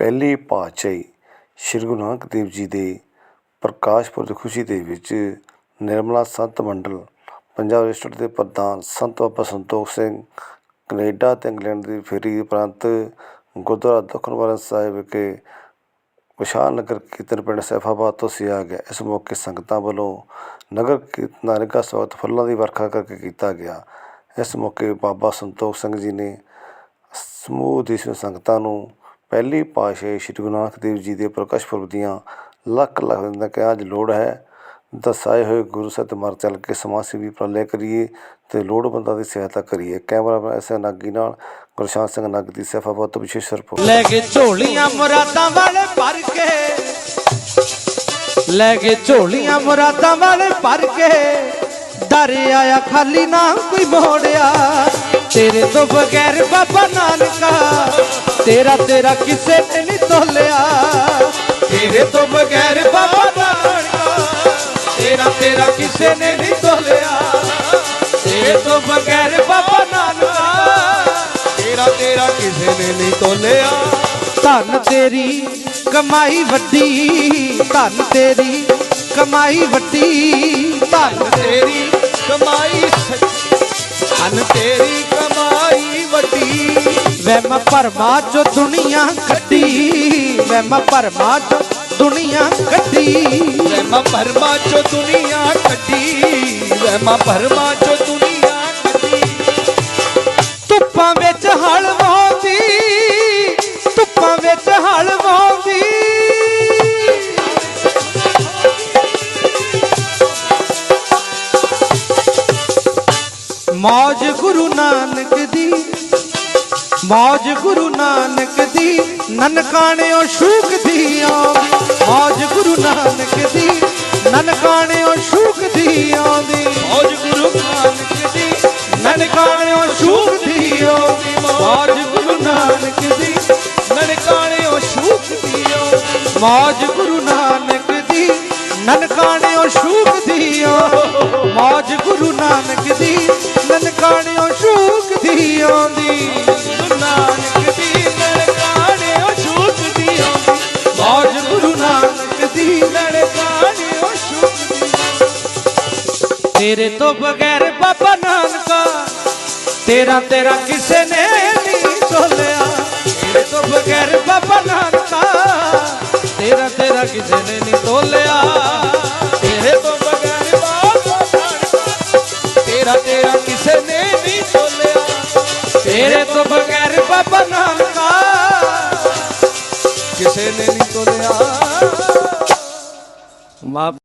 ਪਹਿਲੀ ਪਾਤਸ਼ਾਹੀ ਸ੍ਰੀ ਗੁਰੂ ਨਾਨਕ ਦੇਵ ਜੀ ਦੇ ਪ੍ਰਕਾਸ਼ ਪੁਰਬ ਦੀ ਖੁਸ਼ੀ ਦੇ ਵਿੱਚ ਨਿਰਮਲਾ ਸੰਤ ਮੰਡਲ ਪੰਜਾਬ ਰਜਿਸਟਰਡ ਦੇ ਪ੍ਰਧਾਨ ਸੰਤ ਬਾਬਾ ਸੰਤੋਖ ਸਿੰਘ, ਕੈਨੇਡਾ ਤੇ ਇੰਗਲੈਂਡ ਦੀ ਫੇਰੀ ਉਪਰੰਤ ਗੁਰਦੁਆਰਾ ਦਖਨਵਾਰਨ ਸਾਹਿਬ ਵਿਖੇ ਵਿਸ਼ਾਲ ਨਗਰ ਕੀਰਤਨ ਪਿੰਡ ਸੈਫਾਬਾਦ ਤੋਂ ਸਿਆ ਗਿਆ। ਇਸ ਮੌਕੇ ਸੰਗਤਾਂ ਵੱਲੋਂ ਨਗਰ ਕੀਰਤਨ ਦਾ ਸਵਾਗਤ ਫੁੱਲਾਂ ਦੀ ਵਰਖਾ ਕਰਕੇ ਕੀਤਾ ਗਿਆ। ਇਸ ਮੌਕੇ ਬਾਬਾ ਸੰਤੋਖ ਸਿੰਘ ਜੀ ਨੇ ਸਮੂਹ ਦੇਸ਼ ਸੰਗਤਾਂ ਨੂੰ ਪਹਿਲੀ ਪਾਤਸ਼ਾਹੀ ਸ਼੍ਰੀ ਗੁਰੂ ਨਾਨਕ ਦੇਵ ਜੀ ਦੇ ਪ੍ਰਕਾਸ਼ ਪੁਰਬ ਦੀਆਂ ਲੱਖ ਲੱਖ ਦਿਨ ਕਿ ਅੱਜ ਲੋੜ ਹੈ। ਦਸਾਏ ਹੋਏ ਗੁਰੂ ਸਾਹਿਬ ਮਰ ਚੱਲ ਕੇ ਸਮਾਜ ਸੇਵੀ ਉਪਰਾਲੇ ਕਰੀਏ ਤੇ ਲੋੜਵੰਦਾਂ ਦੀ ਸਹਾਇਤਾ ਕਰੀਏ। ਕੈਮਰਾਮੈਨ ਐਸ ਨਾਗੀ ਨਾਲ ਗੁਰਸ਼ਾਨ ਸਿੰਘ ਨਗ ਦੀ ਸੈਫਾਬਾਦ ਤੋਂ ਵਿਸ਼ੇਸ਼ ਰਿਪੋਰਟ। ਲੈ ਕੇ ਝੋਲੀਆਂ ਮੁਰਾਦਾਂ ਵਾਲੇ ਭਰ ਕੇ। ਲੈ ਕੇ ਝੋਲੀਆਂ ਮੁਰਾਦਾਂ ਵਾਲੇ ਭਰ ਕੇ। ਦਰ ਆਇਆ ਖਾਲੀ ਨਾ ਕੋਈ ਮੋੜਿਆ। ਤੇਰੇ ਤੋਂ ਬਗੈਰ ਬਾਬਾ ਨਾਨਕਾ ਤੇਰਾ ਤੇਰਾ ਕਿਸੇ ਨੇ ਨਹੀਂ ਤੋਲਿਆ। ਤੇਰੇ ਤੋਂ ਬਗੈਰ ਬਾਬਾ ਨਾਨਕਾ, ਤੇਰਾ ਤੇਰਾ ਕਿਸੇ ਨੇ ਨਹੀਂ ਤੋਲਿਆ। ਤੇਰੇ ਤੋਂ ਬਗੈਰ ਬਾਬਾ ਨਾਨਕਾ, ਤੇਰਾ ਤੇਰਾ ਕਿਸੇ ਨੇ ਨਹੀਂ ਤੋਲਿਆ। ਧਨ ਤੇਰੀ ਕਮਾਈ ਵੱਡੀ, ਧਨ ਤੇਰੀ ਕਮਾਈ ਵੱਡੀ, ਧਨ ਤੇਰੀ ਕਮਾਈ ਧਨ ਤੇਰੀ ਵਹਿਮ ਭਰਮਾ ਚੋ ਦੁਨੀਆ ਕੱਢੀ ਵਹਿਮ ਭਰਮਾ ਚੋ ਦੁਨੀਆ ਕੱਢੀ। ਵਹਿਮ ਭਰਮਾ ਚੋ ਦੁਨੀਆ ਕੱਢੀ ਵਹਿਮ ਭਰਮਾ ਚੋ ਦੁਨੀਆ ਕੱਢੀ। ਧੁੱਪਾਂ ਵਿੱਚ ਹਲ ਵਾਉਂਦੀ ਧੁੱਪਾਂ ਵਿੱਚ ਹਲ ਵਾਉਂਦੀ। ਮੌਜ ਗੁਰੂ ਨਾਨਕ ਦੀ ਮੌਜ ਗੁਰੂ ਨਾਨਕ ਦੀ ਨਨਕਾਣਿਓ ਸ਼ੂਕ ਦੀ ਆਉਂਦੀ ਮੌਜ ਗੁਰੂ ਨਾਨਕ ਦੀ ਨਨਕਾਣਿਓ ਸ਼ੂਕ ਦੀ। ਆਉਂਦੀ ਮੌਜ ਗੁਰੂ ਨਾਨਕ ਦੀ ਨਨਕਾਣਿਓ ਸ਼ੂਕ ਦੀ। ਆਉਂਦੀ ਮੌਜ ਗੁਰੂ ਨਾਨਕ ਦੀ ਨਨਕਾਣਿਓ ਸ਼ੂਕ ਦੀ। ਆਉਂਦੀ ਮੌਜ ਗੁਰੂ ਨਾਨਕ ਦੀ ਨਨਕਾਣਿਓ ਸ਼ੂਕ ਦੀ ਆਉਂਦੀ ਮੌਜ ਗੁਰੂ ਨਾਨਕ ਦੀ ਨਨਕਾਣਿਓ ਸ਼ੂਕ ਦੀ। ਤੇਰੇ ਤੋਂ ਬਗੈਰ ਬਾਬਾ ਨਾਨਕਾ, ਤੇਰਾ ਤੇਰਾ ਕਿਸੇ ਨੇ ਨਹੀਂ ਤੋਲਿਆ ਤੇਰੇ ਤੋਂ ਬਗੈਰ ਬਾਬਾ ਨਾਨਕਾ, ਤੇਰਾ ਤੇਰਾ ਕਿਸੇ ਨੇ ਨਹੀਂ ਤੋਲਿਆ ਤੇਰੇ ਤੋਂ ਬਗੈਰ ਬਾਬਾ ਨਾਨਕਾ, ਤੇਰਾ ਤੇਰਾ ਕਿਸੇ ਨੇ ਨਹੀਂ ਤੋਲਿਆ ਤੇਰੇ ਤੋਂ ਬਗੈਰ ਬਾਬਾ ਨਾਨਕਾ, ਕਿਸੇ ਨੇ ਨਹੀਂ ਤੋਲਿਆ ਮਾ